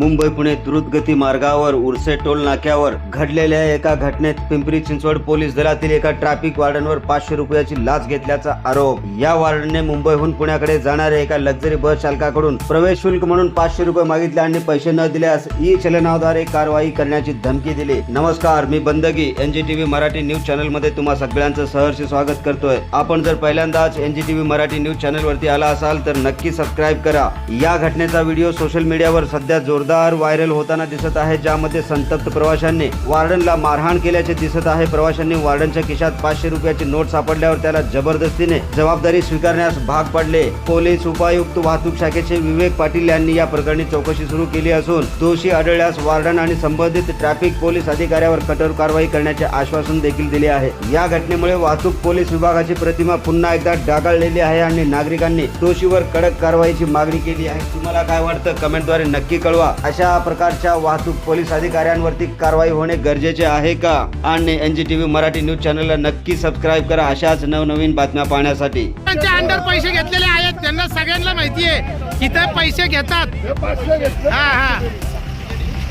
मुंबई पुणे द्रुतगती मार्गावर उर्से टोल नाक्यावर घडलेल्या एका घटनेत पिंपरी चिंचवड पोलीस दलातील एका ट्रॅफिक वार्डनवर पाचशे रुपयाची लाच घेतल्याचा आरोप. या वार्डनने मुंबईहून पुण्याकडे जाणाऱ्या एका लक्झरी बस चालकाकडून प्रवेश शुल्क म्हणून पाचशे रुपये मागितले आणि पैसे न दिल्यास ई चलनाद्वारे कारवाई करण्याची धमकी दिली. नमस्कार मी बंदगी एनजीटीव्ही मराठी न्यूज चॅनलमध्ये तुम्हा सगळ्यांचं सहर्ष स्वागत करतोय. आपण जर पहिल्यांदाच एनजीटीव्ही मराठी न्यूज चॅनल वरती आला असाल तर नक्की सबस्क्राईब करा. या घटनेचा व्हिडिओ सोशल मीडियावर सध्या जोरदार व्हायरल होताना दिसत आहे ज्यामध्ये संतप्त प्रवाशांनी वार्डनला मारहाण केल्याचे दिसत आहे. प्रवाशांनी वार्डनच्या खिशात पाचशे रुपयाची नोट सापडल्यावर त्याला जबरदस्तीने जबाबदारी स्वीकारण्यास भाग पडले. पोलीस उपायुक्त वाहतूक शाखेचे विवेक पाटील यांनी या प्रकरणी चौकशी सुरू केली असून दोषी आढळल्यास वार्डन आणि संबंधित ट्रॅफिक पोलीस अधिकाऱ्यावर कठोर कारवाई करण्याचे आश्वासन देखील दिले आहे. या घटनेमुळे वाहतूक पोलीस विभागाची प्रतिमा पुन्हा एकदा डागाळलेली आहे आणि नागरिकांनी दोषीवर कडक कारवाईची मागणी केली आहे. तुम्हाला काय वाटतं? कमेंटद्वारे नक्की कळवा. अशा प्रकारच्या वाहतूक पोलीस अधिकाऱ्यांवरती कारवाई होणे गरजेचे आहे का? आणि एनजीटीव्ही मराठी न्यूज चॅनलला नक्की सबस्क्राईब करा अशाच नवनवीन बातम्या पाहण्यासाठी. त्यांच्या अंडर पैसे घेतलेले आहेत. त्यांना सगळ्यांना माहिती आहे. इथे पैसे घेतात. हा हा.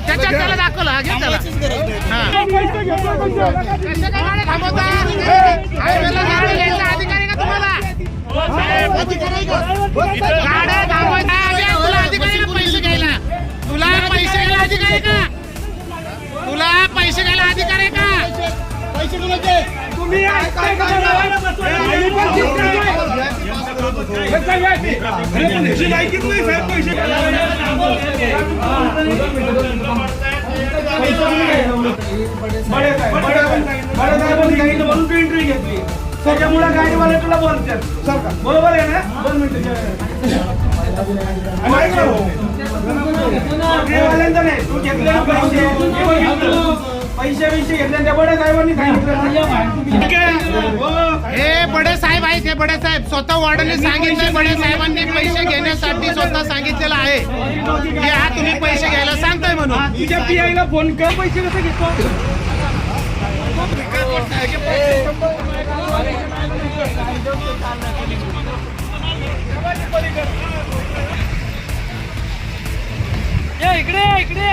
त्याच्यात त्याला दाखवलं. हा हा. अधिकार का तुम्हाला? पैसे घ्यायला अधिकार आहे का? त्याच्यामुळे गाडीवाले तुला बोलतात. बरोबर आहे ना? दोन मिनिटं. नाही. तू घेतले ना पैसे पैसे पैसे घेतले त्या बड्या साहेबांनी सांगितलं हे. बडे साहेब आहेत हे बडे साहेब. स्वतः वॉर्डनने सांगितलंय बडे साहेबांनी पैसे घेण्यासाठी स्वतः सांगितलेलं आहे. की हा तुम्ही पैसे घ्यायला सांगताय म्हणून. तुझ्या पीआयला फोन कर पैसे कसे घेतो? इकडे इकडे